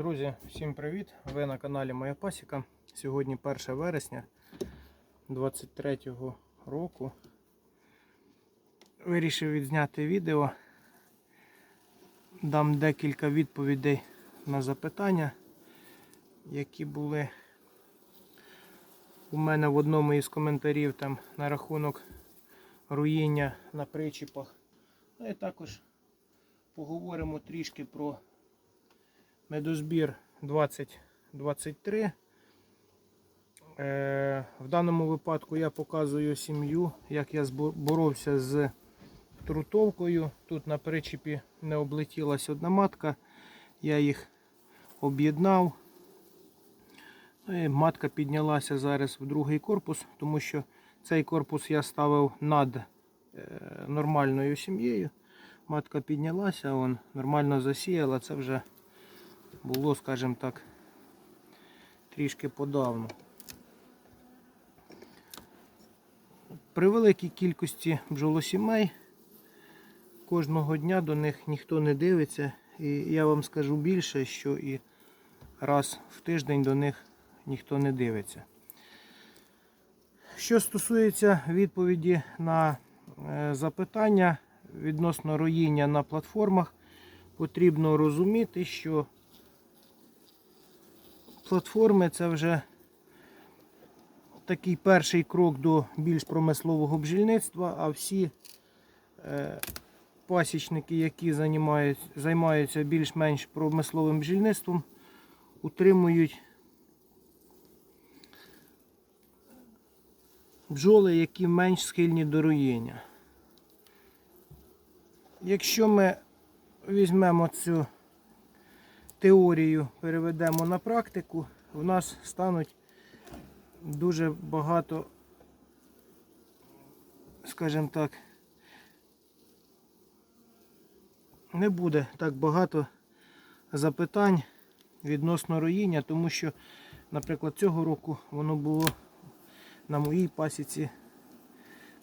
Друзі, всім привіт! Ви на каналі Моя Пасіка. Сьогодні 1 вересня 23 року. Вирішив відзняти відео. Дам декілька відповідей на запитання, які були у мене в одному із коментарів там на рахунок руїння на причіпах. Ну і також поговоримо трішки про медозбір 2023. Е, В даному випадку я показую сім'ю, як я боровся з трутовкою. Тут на причепі не облетілась одна матка. Я їх об'єднав. Ну матка піднялася зараз в другий корпус, тому що цей корпус я ставив над е, нормальною сім'єю. Матка піднялася, он нормально засіяла. Це вже було, скажімо так, трішки подавно. При великій кількості бджолосімей кожного дня до них ніхто не дивиться. І я вам скажу більше, що і раз в тиждень до них ніхто не дивиться. Що стосується відповіді на е, запитання відносно роїння на платформах, потрібно розуміти, що платформи це вже такий перший крок до більш промислового бджільництва, а всі е, пасічники, які займаються, займаються більш-менш промисловим бджільництвом, утримують бджоли, які менш схильні до роїння. Якщо ми візьмемо цю теорію, переведемо на практику, в нас стануть дуже багато, скажімо так, не буде так багато запитань відносно роїння, тому що, наприклад, цього року воно було на моїй пасіці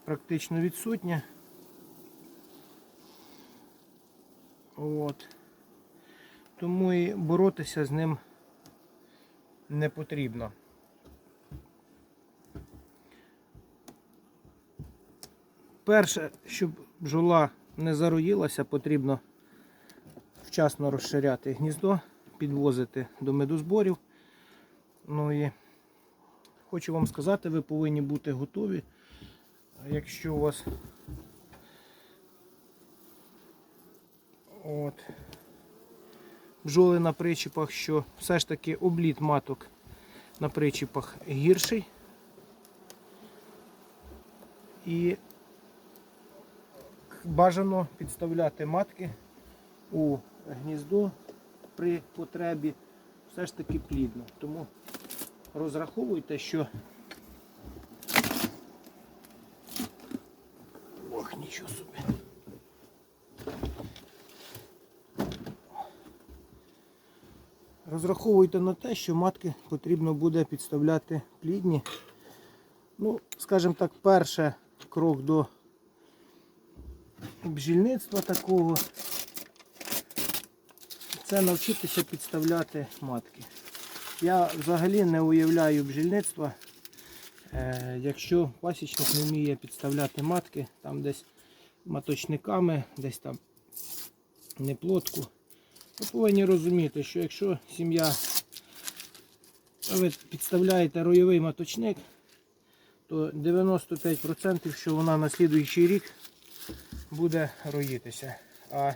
практично відсутнє. От. Тому і боротися з ним не потрібно. Перше, щоб бджола не зароїлася, потрібно вчасно розширяти гніздо, підвозити до медозборів. Ну і хочу вам сказати, ви повинні бути готові. Якщо у вас от, бджоли на причіпах, що все ж таки обліт маток на причіпах гірший. І бажано підставляти матки у гніздо при потребі все ж таки плідно. Тому розраховуйте, що ох, нічого собі. Розраховуйте на те, що матки потрібно буде підставляти плідні. Ну, скажімо так, перше крок до бджільництва такого це навчитися підставляти матки. Я взагалі не уявляю бджільництва, е, якщо пасічник не вміє підставляти матки, там десь маточниками, десь там неплотку. Ви повинні розуміти, що якщо сім'я ви підставляєте ройовий маточник, то 95% що вона на слідуючий рік буде роїтися. А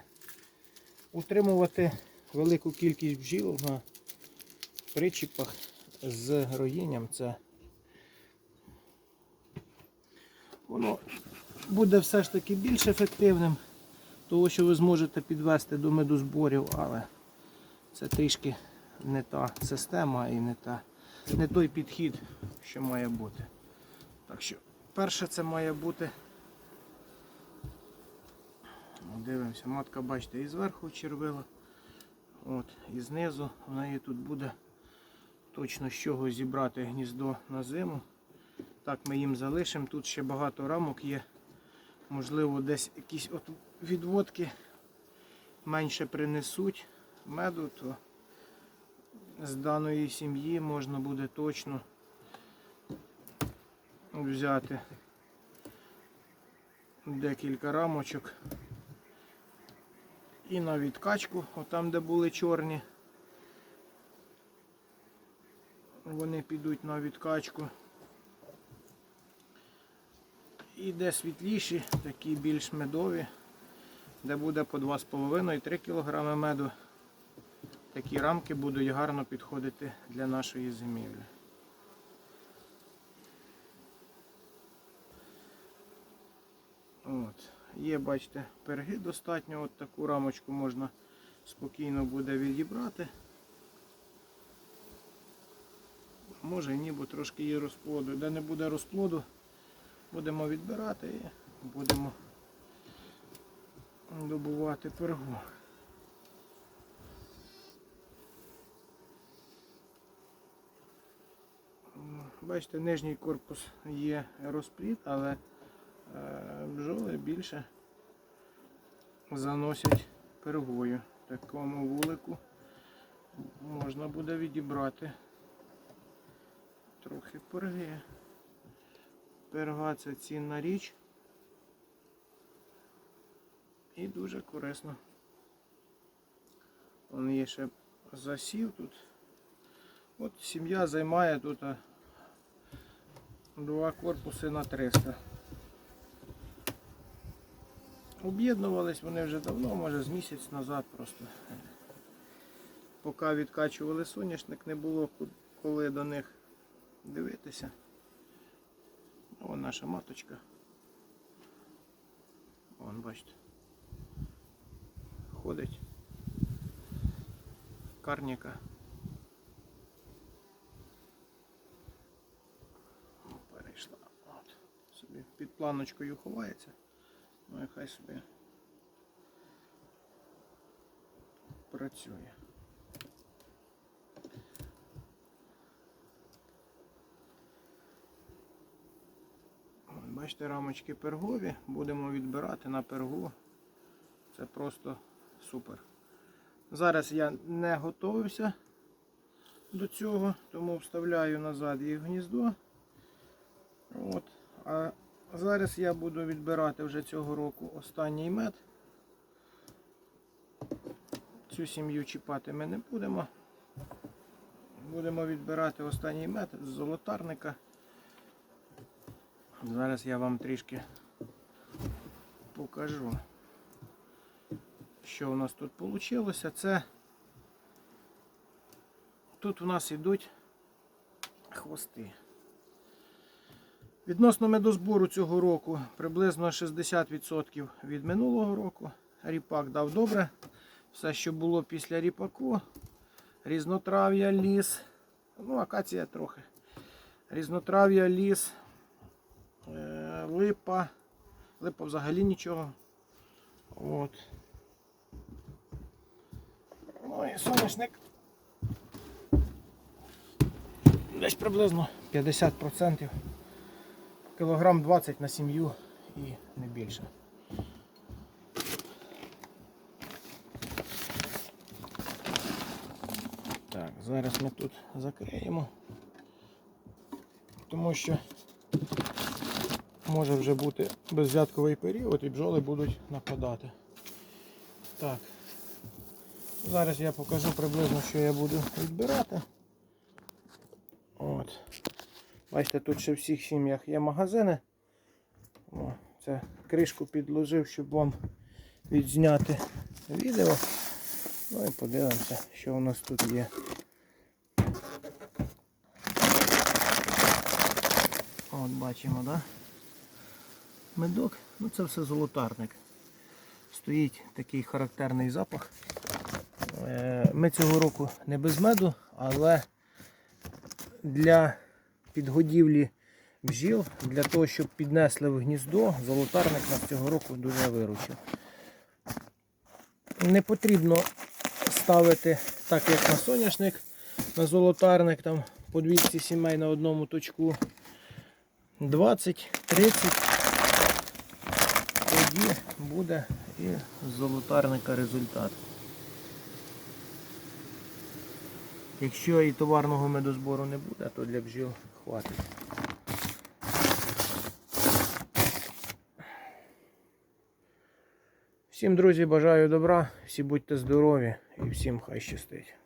утримувати велику кількість бджіл на причіпах з роїнням це воно буде все ж таки більш ефективним, того що ви зможете підвести до медозборів, але це трішки не та система і не, та, не той підхід, що має бути. Так що, перше це має бути. Дивимося, матка, бачите, і зверху червила. От, і знизу в неї тут буде точно з чого зібрати гніздо на зиму. Так ми їм залишимо. Тут ще багато рамок є. Можливо, десь якісь от відводки менше принесуть меду, то з даної сім'ї можна буде точно взяти декілька рамочок і на відкачку, отам де були чорні. Вони підуть на відкачку. І де світліші, такі більш медові, де буде по 2,5-3 кг меду. Такі рамки будуть гарно підходити для нашої зимівлі. От. Є, бачите, перги достатньо, от таку рамочку можна спокійно буде відібрати. Може і ні, бо трошки є розплоду. Де не буде розплоду, будемо відбирати і будемо добувати пергу. Бачите, нижній корпус є розпліт, але е, бджоли більше заносять пергою. Такому вулику можна буде відібрати трохи перги. Перга це цінна річ і дуже корисно. Вон є ще засів тут. От сім'я займає тут два корпуси на 300. Об'єднувались вони вже давно, може з місяць назад просто. Поки відкачували соняшник, не було коли до них дивитися. Вон наша маточка. Вон, бачите. Ходить. Карніка. Перейшла. От. Собі під планочкою ховається. Ну і хай собі працює. От, Бачите, рамочки пергові. Будемо відбирати на пергу. Це просто супер. Зараз я не готувався до цього, тому вставляю назад їх гніздо. От. А зараз я буду відбирати вже цього року останній мед. Цю сім'ю чіпати ми не будемо. Будемо відбирати останній мед з золотарника. Зараз я вам трішки покажу, що у нас тут вийшло. Це тут у нас йдуть хвости. Відносно медозбору цього року приблизно 60% від минулого року. Ріпак дав добре. Все, що було після ріпаку, різнотрав'я, ліс, ну, акація трохи. Різнотрав'я, ліс, липа. Липа взагалі нічого. От. Ну і соняшник. Десь приблизно 50%. Кілограм 20 на сім'ю і не більше. Так, зараз ми тут закриємо, тому що може вже бути безвзятковий період і бджоли будуть нападати. Так, зараз я покажу приблизно, що я буду відбирати. От. Бачите, тут ще в всіх сім'ях є магазини. О, це кришку підложив, щоб вам відзняти відео. Ну і подивимося, що у нас тут є. От бачимо, да? Медок, ну це все золотарник. Стоїть такий характерний запах. Е, Ми цього року не без меду, але для підгодівлі бджіл, для того, щоб піднесли в гніздо, золотарник нас цього року дуже виручив. Не потрібно ставити так, як на соняшник, на золотарник, там по 200 сімей на одному точку 20-30. Тоді буде і золотарника результат. Якщо і товарного медозбору не буде, то для бджіл хватить. Всім, друзі, бажаю добра, всі будьте здорові і всім хай щастить.